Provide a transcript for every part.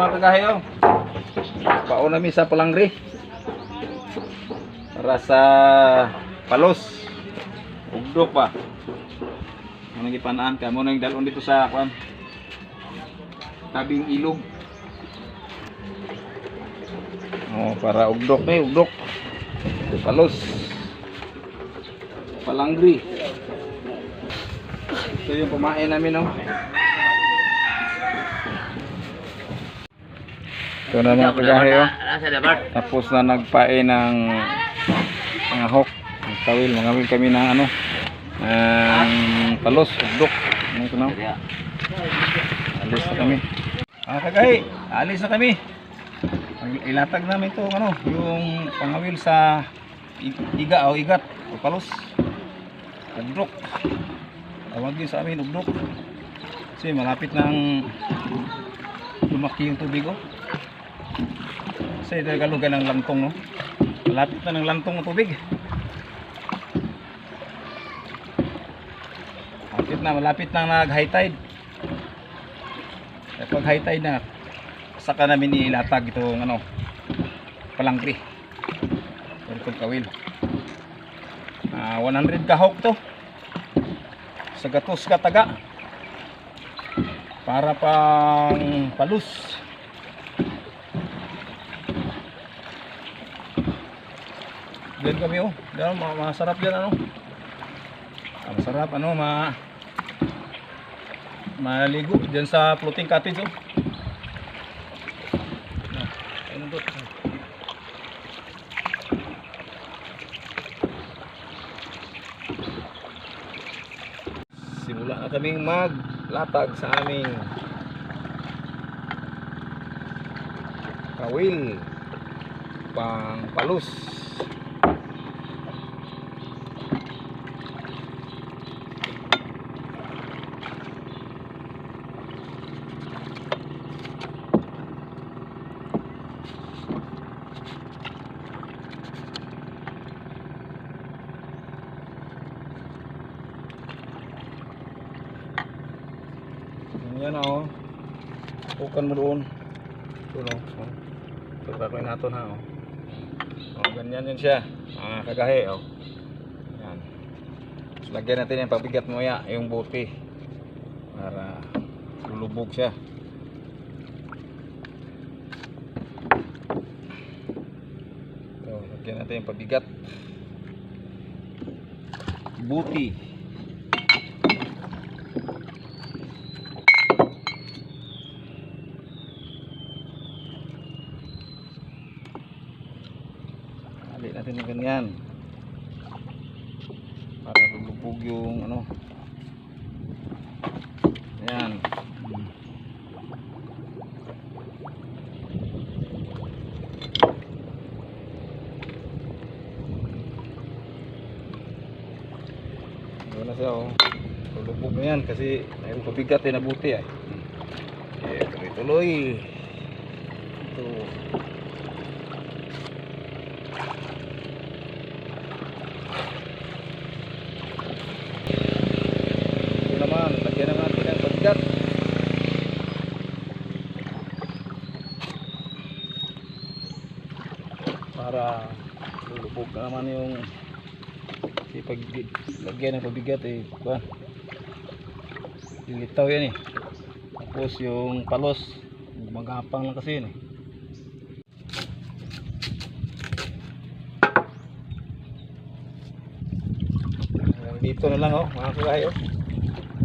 mga kagahayo. Paon namin sa palangri. Para sa palos. Ugdok pa. Ano nang ipanaan ka mo nang dalon dito sa kwan. Tabing ilog. Oh, para ugdok na ugdok. Palos. Palangri. Ito yung pumain namin, no? Ito na mga kagahe, oh. Tapos na nagpain ng mga hawk, ng tawil, mga kami ng ano, ng palos, ugdok. Ano ito na? Alis na kami. Mga kagahe, alis na kami. Ilatag namin ito, ano, yung pangawil sa iga o igat o palos. Ugdok. Tawag din sa amin, ugdok. Kasi malapit nang lumaki yung tubig, oh. Kasi ito galugan ng lantong, no? Malapit na ng lantong ng tubig. Malapit na, malapit na nag-high tide. Eh, pag high tide na, saka namin ilatag itong ano, palangkri. Ito kawil. Ah, 100 kahok to. Sa gatos kataga. Para pang palus. Diyan kami oh. Diyan, ma masarap diyan ano. Ah, Masarap ano, ma maligo diyan sa floating cottage oh. Na, ayun doon. Simula na kaming maglatag sa aming kawil pang palus. Yan o. Tukan mo doon. Ito no. So, gagawin natin ha. O. o ganyan yun siya. Ah, kagahe o. Yan. Tapos lagyan natin yung pabigat mo ya, yung buti. Para lulubog siya. Ito, lagyan natin yung pabigat. Buti. Hali natin ng ganyan. Para lulubog yung ano. Ayan. Hmm. Ano na siya oh. Lulubog na yan kasi mayroong pabigat eh na buti ay. Eh, tuloy-tuloy. Ito. Ito naman, lagyan naman natin ng pabigat. Para lulubog na naman yung kasi pag lagyan ng pabigat eh, ba? Lilitaw yan eh. Tapos yung palos, magapang lang kasi yun eh. Dito na lang oh, mga kagay oh.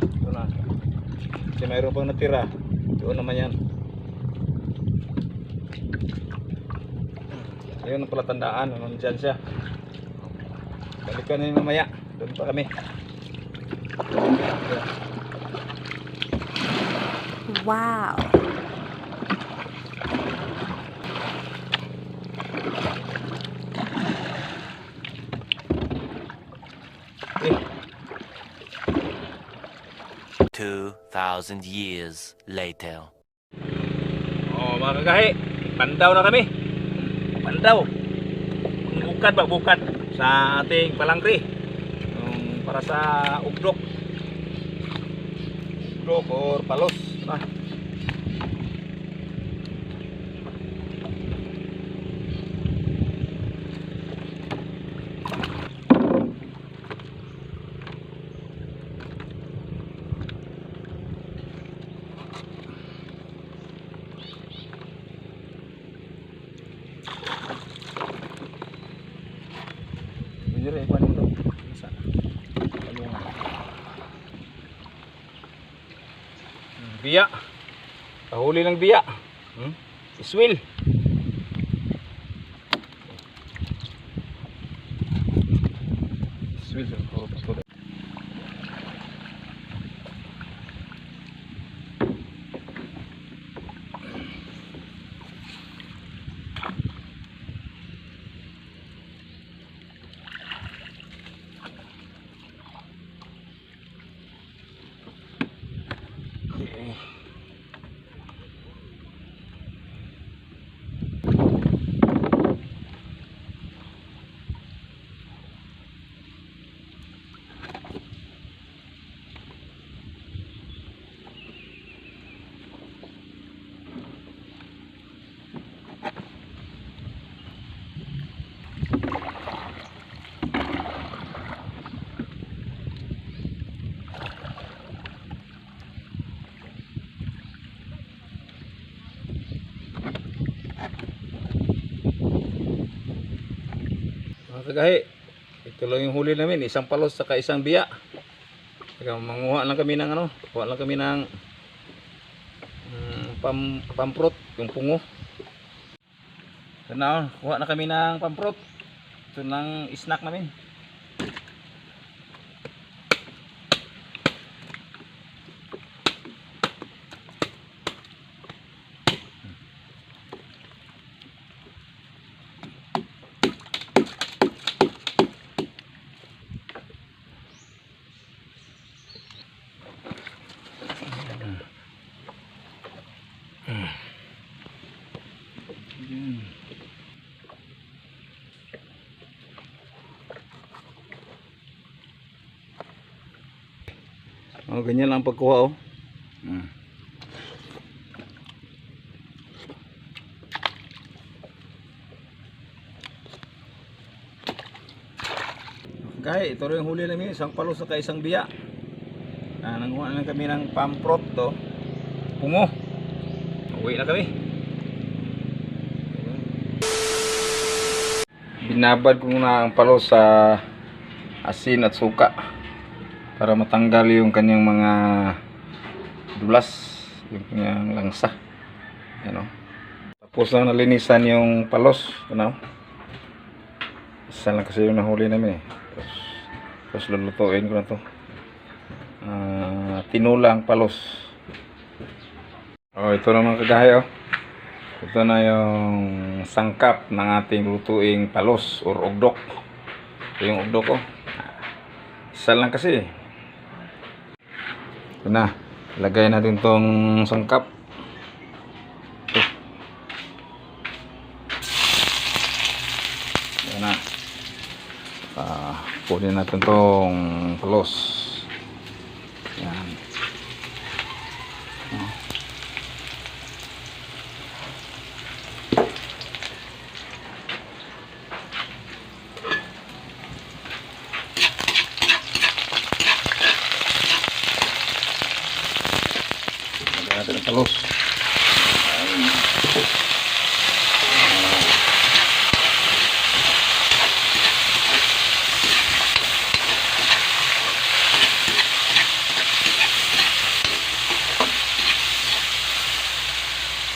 Ito na. Kasi mayroon pang natira. Doon naman yan. Ayun ang palatandaan, nandyan siya. Balikan na mamaya. Doon pa kami. Wow. Eh, 2,000 years later. Oh, mga kagahi, pandaw na kami. Pandaw. Bukad ba bukad sa ating palangri. Um, para sa ugdok. Ugdok or palos. Ah. Kahuli ng biya. Hmm? Iswil. Mga kagahi, ito lang yung huli namin, isang palos saka isang biya. Kaya manguha lang kami ng ano, kuha lang kami ng mm, pam, pamprot, yung pungo. Ito na, kuha na kami ng pamprot. Ito ng snack namin. Oh, ganyan lang ang pagkuha oh. Mm. Kaya ito rin yung huli namin, isang palo sa isang biya. Ah, nanguha na kami ng pamprot to. Pungo. Uwi na kami. Binabad ko na ang palo sa asin at suka para matanggal yung kanyang mga dulas yung kanyang langsa. Ano? Tapos na nalinisan yung palos ano isa lang kasi yung nahuli namin eh. Tapos, tapos lulutuin ko na to. Ah, tinulang palos oh ito na mga kagahay oh ito na yung sangkap ng ating lutuing palos or ugdok ito yung ugdok oh isa lang kasi eh ito na. Lagay natin tong sangkap. Ito. Yan na. Ah, kunin natin tong pelos. Yan. Ah. Pelos.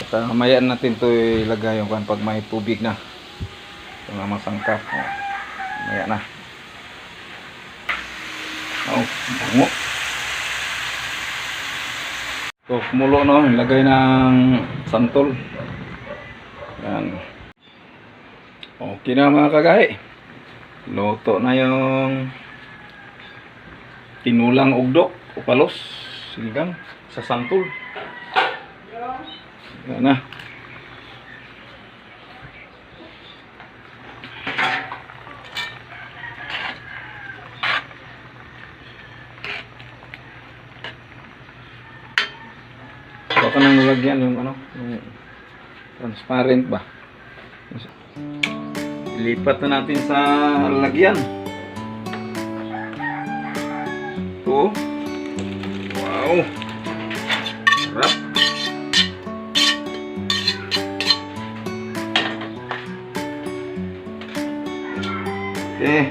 At uh, mamayaan natin to ilagay yung kan pag may tubig na. Ito na masangkap. Oh. Maya na. Oh, bango. So, kumulo no, ilagay ng santol. Yan. Okay na mga kagahi. Luto na yung tinulang ugdok o palos. Sinigang sa santol. Yan na. Baka nang nalagyan yung ano, yung transparent ba? Ilipat na natin sa lagyan. Ito. Wow. Sarap. Okay.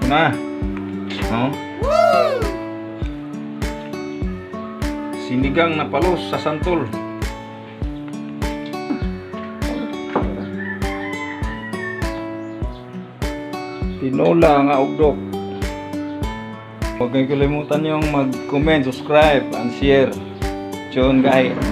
Ito na. Oh. Sinigang na palos sa santol. Tinola nga ugdok. Huwag kayong kalimutan yung mag-comment, subscribe, and share. Tune guys.